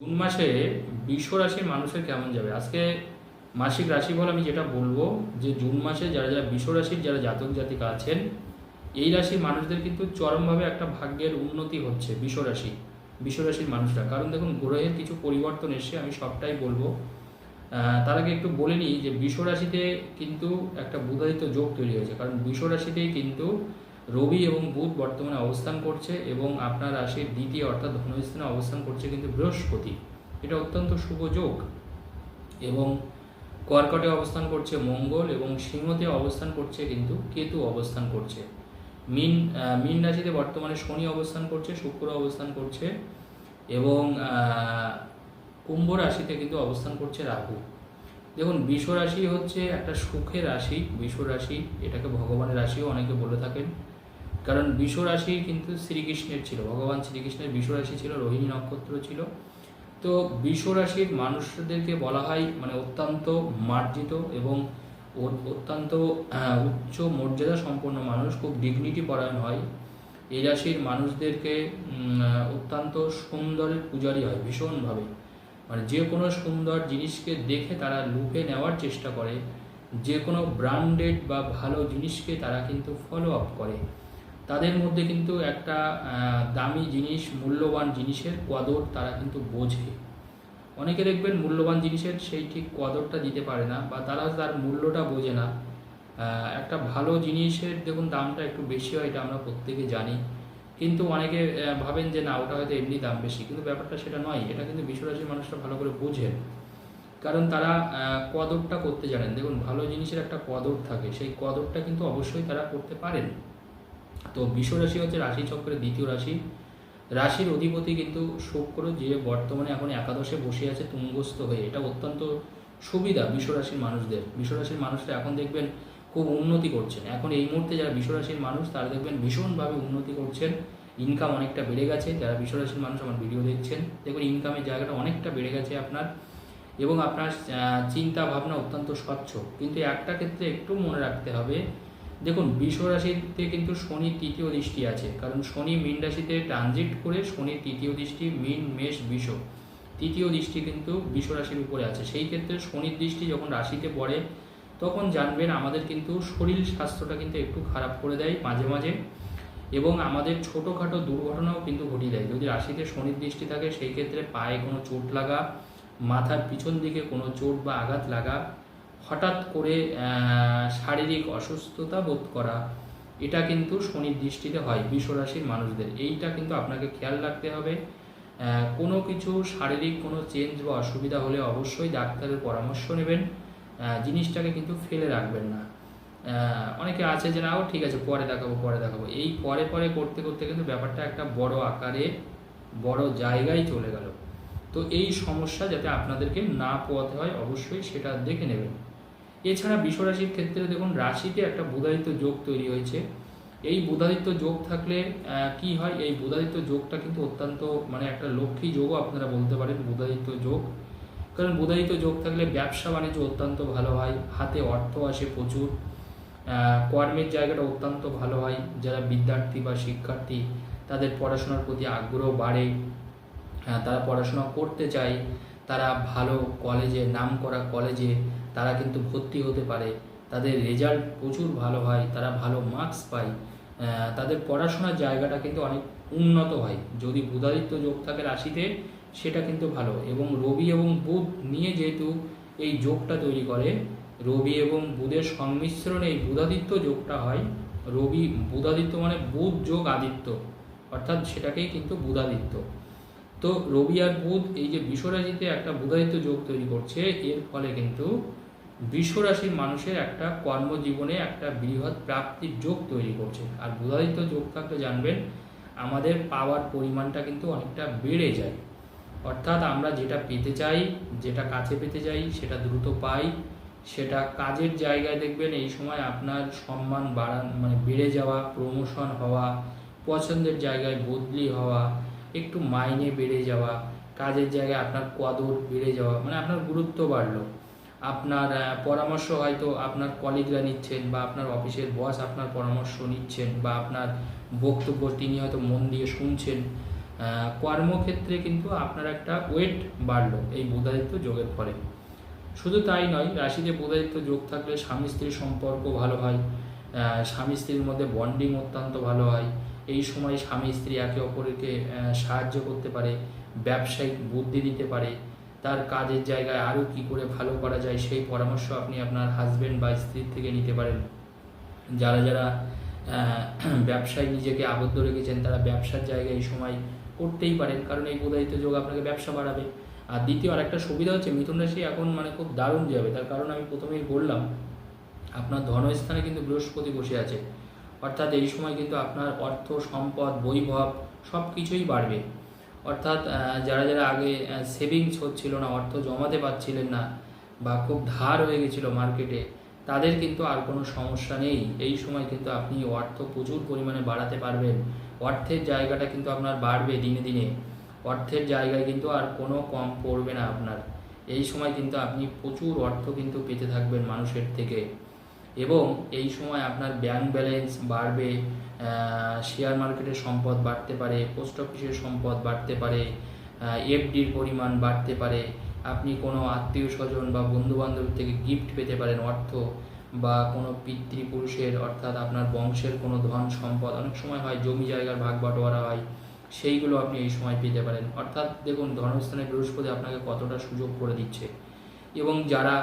June মাসে বিশ্ব রাশির মানুষের কেমন যাবে? আজকে মাসিক রাশিফল আমি যেটা বলব, যে জুন মাসে যারা যারা বিশ্ব রাশির যারা জাতক জাতিকা আছেন, এই রাশির মানুষদের কিন্তু চরমভাবে একটা ভাগ্যের উন্নতি হচ্ছে বিশ্ব রাশি, বিশ্ব রাশির মানুষরা। কারণ দেখুন, গ্রহের কিছু পরিবর্তন এসে আমি সবটাই বলব। তার আগে একটু বলে নিই যে বিশ্ব রাশিতে কিন্তু একটা বুধাদিত্য যোগ তৈরি হয়েছে। কারণ বিশ্ব রাশিতেই কিন্তু রবি এবং বুধ বর্তমানে অবস্থান করছে এবং আপনার রাশির দ্বিতীয় অর্থাৎ ধনুস্থানে অবস্থান করছে কিন্তু বৃহস্পতি। এটা অত্যন্ত শুভ যোগ এবং কর্কটে অবস্থান করছে মঙ্গল এবং সিংহতে অবস্থান করছে কিন্তু কেতু অবস্থান করছে। মিন মিন রাশিতে বর্তমানে শনি অবস্থান করছে, শুক্র অবস্থান করছে এবং কুম্ভ রাশিতে কিন্তু অবস্থান করছে রাহু। দেখুন বিশ্ব রাশি হচ্ছে একটা সুখের রাশি। বিশ্ব রাশি, এটাকে ভগবানের রাশিও অনেকে বলে থাকেন। কারণ বিশ্ব রাশি কিন্তু শ্রীকৃষ্ণের ছিল, ভগবান শ্রীকৃষ্ণের বিশ্ব রাশি ছিল, রোহিণী নক্ষত্র ছিল। তো বিশ্ব রাশির মানুষদেরকে বলা হয় মানে অত্যন্ত মার্জিত এবং অত্যন্ত উচ্চ মর্যাদা সম্পন্ন মানুষ, খুব ডিগনিটি পরায়ণ হয়। এই রাশির মানুষদেরকে অত্যন্ত সুন্দরের পূজারি হয় ভীষণভাবে। মানে যে কোনো সুন্দর জিনিসকে দেখে তারা লুপে নেওয়ার চেষ্টা করে, যে কোনো ব্র্যান্ডেড বা ভালো জিনিসকে তারা কিন্তু ফলো আপ করে। তাদের মধ্যে কিন্তু একটা দামি জিনিস, মূল্যবান জিনিসের কদর তারা কিন্তু বোঝে। অনেকে দেখবেন মূল্যবান জিনিসের সেই ঠিক কদরটা দিতে পারে না বা তারা তার মূল্যটা বোঝে না। একটা ভালো জিনিসের দেখুন দামটা একটু বেশি হয়, এটা আমরা প্রত্যেকে জানি। কিন্তু অনেকে ভাবেন যে না, ওটা হয়তো এমনি দাম বেশি। কিন্তু ব্যাপারটা সেটা নয়, এটা কিন্তু বিশ্বরাশির মানুষরা ভালো করে বোঝেন। কারণ তারা কদরটা করতে জানেন। দেখুন, ভালো জিনিসের একটা কদর থাকে। সেই কদরটা কিন্তু অবশ্যই তারা করতে পারেন। তো বিশ্বরাশি হচ্ছে রাশি চক্রের দ্বিতীয় রাশি। রাশির অধিপতি কিন্তু শুক্র, যে বর্তমানে এখন একাদশে বসে আছে, তুঙ্গস্থ হয়ে। এটা অত্যন্ত সুবিধা বিশ্বরাশির মানুষদের। বিশ্বরাশির মানুষরা এখন দেখবেন খুব উন্নতি করছেন। এখন এই মুহূর্তে যারা বিশ্বরাশির মানুষ, তারা দেখবেন ভীষণভাবে উন্নতি করছেন। ইনকাম অনেকটা বেড়ে গেছে। যারা বিশ্বরাশির মানুষ, আমার ভিডিও দেখছেন, দেখুন ইনকামের জায়গাটা অনেকটা বেড়ে গেছে আপনার। এবং আপনার চিন্তা ভাবনা অত্যন্ত স্বচ্ছ। কিন্তু একটা ক্ষেত্রে একটু মনে রাখতে হবে দেখুন, বৃষ রাশিতে কিন্তু শনি তৃতীয় দৃষ্টি আছে, কারণ শনি মীন রাশিতে ট্রানজিট করে শনির তৃতীয় দৃষ্টি, মীন, মেষ, বিষ। তৃতীয় দৃষ্টি কিন্তু বৃষ রাশির উপরে আছে। সেই ক্ষেত্রে শনির দৃষ্টি যখন রাশিতে পড়ে, তখন জানবেন আমাদের কিন্তু শরীর স্বাস্থ্যটা কিন্তু একটু খারাপ করে দেয় মাঝে মাঝে এবং আমাদের ছোটোখাটো দুর্ঘটনাও কিন্তু ঘটিয়ে দেয়। যদি রাশিতে শনির দৃষ্টি থাকে, সেই ক্ষেত্রে পায়ে কোনো চোট লাগা, মাথার পিছন দিকে কোনো চোট বা আঘাত লাগা হঠাৎ করে শারীরিক অসুস্থতা বোধ করা, এটা কিন্তু শনির দৃষ্টিতে হয় বিশ্বরাশির মানুষদের। এইটা কিন্তু আপনাকে খেয়াল রাখতে হবে। কোনো কিছু শারীরিক কোনো চেঞ্জ বা অসুবিধা হলে অবশ্যই ডাক্তারের পরামর্শ নেবেন। জিনিসটাকে কিন্তু ফেলে রাখবেন না। অনেকে আছে যে না, ও ঠিক আছে, পরে দেখাবো পরে দেখাবো। এই পরে পরে করতে করতে কিন্তু ব্যাপারটা একটা বড় আকারে, বড় জায়গায় চলে গেল। তো এই সমস্যা যাতে আপনাদেরকে না পোয়াতে হয়, অবশ্যই সেটা দেখে নেবেন। এছাড়া বিশ্বরাশির ক্ষেত্রে দেখুন, রাশিতে একটা বুধাদিত্য যোগ তৈরি হয়েছে। এই বুধাদিত্য যোগ থাকলে কি হয়? এই বুধাদিত্য যোগটা কিন্তু অত্যন্ত মানে একটা লক্ষ্মী যোগও আপনারা বলতে পারেন, বুধাদিত্য যোগ। কারণ বুধাদিত্য যোগ থাকলে ব্যবসা বাণিজ্য অত্যন্ত ভালো হয়, হাতে অর্থ আসে প্রচুর। কর্মের জায়গাটা অত্যন্ত ভালো হয়, যারা বিদ্যার্থী বা শিক্ষার্থী, তাদের পড়াশোনার প্রতি আগ্রহ বাড়ে তারা পড়াশোনা করতে চায়। তারা ভালো কলেজে নাম করা কলেজে তারা কিন্তু ভর্তি হতে পারে। তাদের রেজাল্ট প্রচুর ভালো হয়, তারা ভালো মার্কস পায়। তাদের পড়াশোনার জায়গাটা কিন্তু অনেক উন্নত হয়। যদি বুধাদিত্য যোগ থাকে রাশিতে, সেটা কিন্তু ভালো। এবং রবি এবং বুধ নিয়ে যেহেতু এই যোগটা তৈরি করে, রবি এবং বুধের সংমিশ্রণে এই বুধাদিত্য যোগটা হয়। রবি, বুধাদিত্য মানে বুধ যোগ আদিত্য। অর্থাৎ সেটাকেই কিন্তু বুধাদিত্য। তো রবি আর বুধ এই যে বিশ্বরাশিতে একটা বুধাদিত্য যোগ তৈরি করছে, এর ফলে কিন্তু বিশ্বরাশির মানুষের একটা কর্মজীবনে একটা বৃহৎ প্রাপ্তির যোগ তৈরি করছে। আর বুধাদিত্য যোগ থাকলে জানবেন, আমাদের পাওয়ার পরিমাণটা কিন্তু অনেকটা বেড়ে যায়। অর্থাৎ আমরা যেটা পেতে চাই, যেটা কাছে পেতে চাই, সেটা দ্রুত পাই, সেটা কাজের জায়গায় দেখবেন এই সময় আপনার সম্মান বাড়ান মানে বেড়ে যাওয়া প্রমোশন হওয়া, পছন্দের জায়গায় বদলি হওয়া একটু মাইনে বেড়ে যাওয়া, কাজের জায়গায় আপনার কদর বেড়ে যাওয়া মানে আপনার গুরুত্ব বাড়লো। আপনার পরামর্শ হয়তো আপনার কলিগরা নিচ্ছেন বা আপনার অফিসের বস আপনার পরামর্শ নিচ্ছেন বা আপনার বক্তব্য তিনি হয়তো মন দিয়ে শুনছেন। কর্মক্ষেত্রে কিন্তু আপনার একটা ওয়েট বাড়লো এই বুধাদিত্য যোগের ফলে। শুধু তাই নয়, রাশিতে বুধাদিত্য যোগ থাকলে স্বামী স্ত্রীর সম্পর্ক ভালো হয় স্বামী স্ত্রীর মধ্যে বন্ডিং অত্যন্ত ভালো হয়। এই সময় স্বামী স্ত্রী একে অপরকে সাহায্য করতে পারে, ব্যবসায়িক বুদ্ধি দিতে পারে, তার কাজের জায়গায় আরও কি করে ভালো করা যায় সেই পরামর্শ আপনি আপনার হাজবেন্ড বা স্ত্রীর থেকে নিতে পারেন। যারা যারা ব্যবসায় নিজেকে আবদ্ধ রেখেছেন, তারা ব্যবসার জায়গায় এই সময় করতেই পারেন। কারণ এই বোধায়িত যোগ আপনাকে ব্যবসা বাড়াবে। আর দ্বিতীয় আর একটা সুবিধা হচ্ছে, মিথুন রাশি এখন মানে খুব দারুণ যাবে। তার কারণ আমি প্রথমেই বললাম, আপনার ধনস্থানে কিন্তু বৃহস্পতি বসে আছে। অর্থাৎ এই সময় কিন্তু আপনার অর্থ, সম্পদ, বৈভব সব কিছুই বাড়বে। অর্থাৎ যারা যারা আগে সেভিংস হচ্ছিল না, অর্থ জমাতে পারছিলেন না বা খুব ধার হয়ে গেছিল মার্কেটে তাদের কিন্তু আর কোনো সমস্যা নেই। এই সময় কিন্তু আপনি অর্থ প্রচুর পরিমাণে বাড়াতে পারবেন। অর্থের জায়গাটা কিন্তু আপনার বাড়বে দিনে দিনে। অর্থের জায়গায় কিন্তু আর কোনো কম পড়বে না আপনার। এই সময় কিন্তু আপনি প্রচুর অর্থ কিন্তু পেতে থাকবেন মানুষের থেকে। এবং এই সময় আপনার ব্যাংক ব্যালেন্স বাড়বে শেয়ার মার্কেটের সম্পদ বাড়তে পারে পোস্ট অফিসের সম্পদ বাড়তে পারে এফডির পরিমাণ বাড়তে পারে, আপনি কোনো আত্মীয় স্বজন বা বন্ধু বান্ধব থেকে গিফট পেতে পারেন অর্থ বা কোনো পিতৃপুরুষের অর্থাৎ আপনার বংশের কোনো ধন সম্পদ। অনেক সময় হয় জমি জায়গার ভাগ বাটোয়ারা হয়, সেইগুলো আপনি এই সময় পেতে পারেন। অর্থাৎ দেখুন ধর্মস্থানে বৃহস্পতি আপনাকে কতটা সুযোগ করে দিচ্ছে। এবং যারা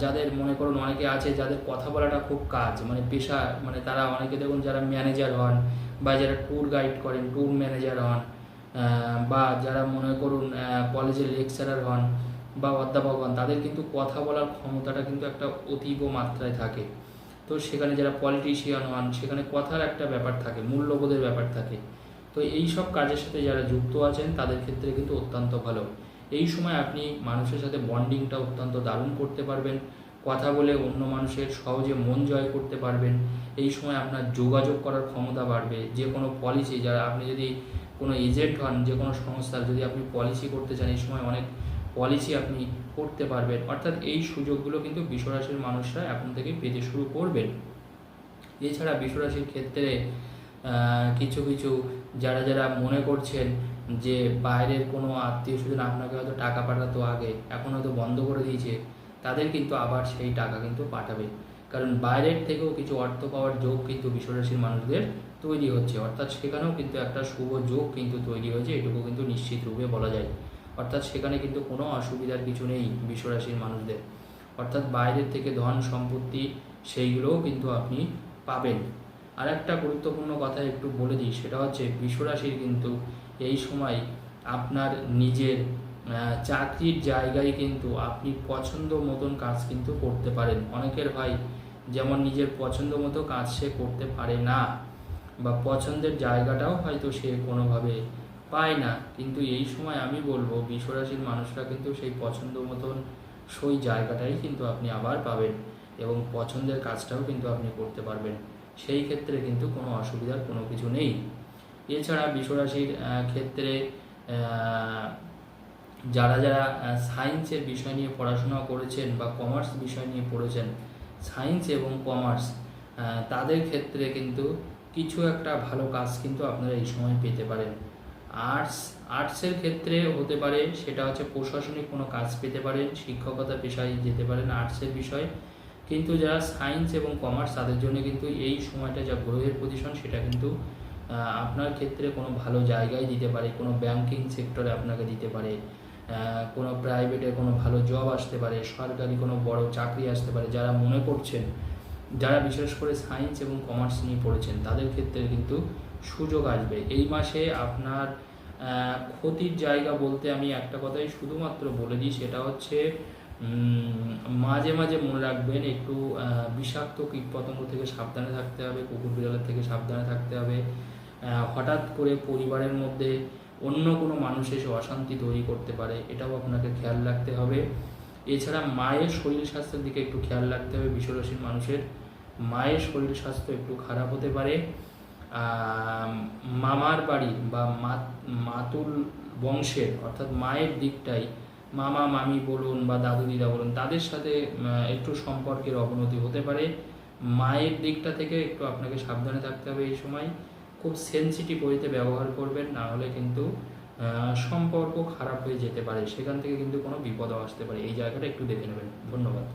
যাদের মনে করুন অনেকে আছে যাদের কথা বলাটা খুব কাজ মানে পেশা মানে তারা অনেকে দেখুন যারা ম্যানেজার হন বা যারা ট্যুর গাইড করেন ট্যুর ম্যানেজার হন বা যারা মনে করুন কলেজের লেকচারার হন বা অধ্যাপক হন, তাদের কিন্তু কথা বলার ক্ষমতাটা কিন্তু একটা অতীব মাত্রায় থাকে। তো সেখানে যারা পলিটিশিয়ান হন, সেখানে কথার একটা ব্যাপার থাকে, মূল্যবোধের ব্যাপার থাকে। তো এই সব কাজের সাথে যারা যুক্ত আছেন, তাদের ক্ষেত্রে কিন্তু অত্যন্ত ভালো। এই সময় আপনি মানুষের সাথে বন্ডিংটা অত্যন্ত দারুণ করতে পারবেন। কথা বলে অন্য মানুষের সহজে মন জয় করতে পারবেন। এই সময় আপনার যোগাযোগ করার ক্ষমতা বাড়বে। যে কোনো পলিসি যারা আপনি যদি কোনো এজেন্ট হন, যে কোনো সংস্থার যদি আপনি পলিসি করতে চান, এই সময় অনেক পলিসি আপনি করতে পারবেন। অর্থাৎ এই সুযোগগুলো কিন্তু বিশ্বরাশির মানুষরা এখন থেকে পেতে শুরু করবেন। এছাড়া বিশ্বরাশির ক্ষেত্রে কিছু কিছু যারা যারা মনে করছেন যে বাইরের কোনো আত্মীয় স্বজন আপনাকে হয়তো টাকা পাঠাতো আগে, এখন হয়তো বন্ধ করে দিয়েছে, তাদের কিন্তু আবার সেই টাকা কিন্তু পাঠাবে। কারণ বাইরের থেকেও কিছু অর্থ পাওয়ার যোগ কিন্তু বিশ্বরাশির মানুষদের তৈরি হচ্ছে। অর্থাৎ সেখানেও কিন্তু একটা শুভ যোগ কিন্তু তৈরি হয়েছে, এটুকু কিন্তু নিশ্চিত রূপে বলা যায়। অর্থাৎ সেখানে কিন্তু কোনো অসুবিধার কিছু নেই বিশ্বরাশির মানুষদের। অর্থাৎ বাইরের থেকে ধন সম্পত্তি সেইগুলোও কিন্তু আপনি পাবেন। আর একটা গুরুত্বপূর্ণ কথা একটু বলে দিই, সেটা হচ্ছে বিশ্বরাশির কিন্তু এই সময় আপনার নিজের চাকরির জায়গায় কিন্তু আপনি পছন্দ মতন কাজ কিন্তু করতে পারেন। অনেকের ভাই যেমন নিজের পছন্দ মতো কাজ সে করতে পারে না বা পছন্দের জায়গাটাও হয়তো সে কোনোভাবে পায় না। কিন্তু এই সময় আমি বলব, বিশ্বরাশির মানুষরা কিন্তু সেই পছন্দ মতন সেই জায়গাটাই কিন্তু আপনি আবার পাবেন এবং পছন্দের কাজটাও কিন্তু আপনি করতে পারবেন। সেই ক্ষেত্রে কিন্তু কোনো অসুবিধার কোনো কিছু নেই। এছাড়া বিশ্বরাশির ক্ষেত্রে যারা যারা সায়েন্সের বিষয় নিয়ে পড়াশোনা করেছেন বা কমার্স বিষয় নিয়ে পড়েছেন সায়েন্স এবং কমার্স তাদের ক্ষেত্রে কিন্তু কিছু একটা ভালো কাজ কিন্তু আপনারা এই সময় পেতে পারেন। আর্টস আর্টসের ক্ষেত্রে হতে পারে, সেটা হচ্ছে প্রশাসনিক কোনো কাজ পেতে পারেন, শিক্ষকতা পেশায় যেতে পারেন আর্টসের বিষয়। কিন্তু যারা সায়েন্স এবং কমার্স তাদের জন্য কিন্তু এই সময়টা যা গ্রহের পজিশন সেটা কিন্তু আপনার ক্ষেত্রে কোনো ভালো জায়গায় দিতে পারে, কোনো ব্যাংকিং সেক্টরে আপনাকে দিতে পারে কোনো প্রাইভেটে কোনো ভালো জব আসতে পারে, সরকারি কোনো বড় চাকরি আসতে পারে, যারা মনে করছেন, যারা বিশেষ করে সায়েন্স এবং কমার্স নিয়ে পড়েছেন, তাদের ক্ষেত্রে কিন্তু সুযোগ আসবে। এই মাসে আপনার ক্ষতির জায়গা বলতে আমি একটা কথাই শুধুমাত্র বলে দিই, সেটা হচ্ছে মাঝে মাঝে মনে রাখবেন, একটু বিষাক্ত কীটপতঙ্গ থেকে সাবধানে থাকতে হবে, কুকুর বিড়ালের থেকে সাবধানে থাকতে হবে হঠাৎ করে পরিবারের মধ্যে অন্য কোনো মানুষ এসে অশান্তি তৈরি করতে পারে, এটাও আপনাকে খেয়াল রাখতে হবে। এছাড়া মায়ের শরীর স্বাস্থ্যের দিকে একটু খেয়াল রাখতে হবে বিশ্বরাশির মানুষের। মায়ের শরীর স্বাস্থ্য একটু খারাপ হতে পারে। মামার বাড়ি বা মাতুল বংশের, অর্থাৎ মায়ের দিকটাই মামা, মামি বলুন বা দাদু দিদা বলুন, তাদের সাথে একটু সম্পর্কের অবনতি হতে পারে। মায়ের দিকটা থেকে একটু আপনাকে সাবধানে থাকতে হবে এই সময়। খুব সেন্সিটিভ ওয়েতে ব্যবহার করবেন, না হলে কিন্তু সম্পর্ক খারাপ হয়ে যেতে পারে। সেখান থেকে কিন্তু কোনো বিপদও আসতে পারে। এই জায়গাটা একটু দেখে নেবেন। ধন্যবাদ।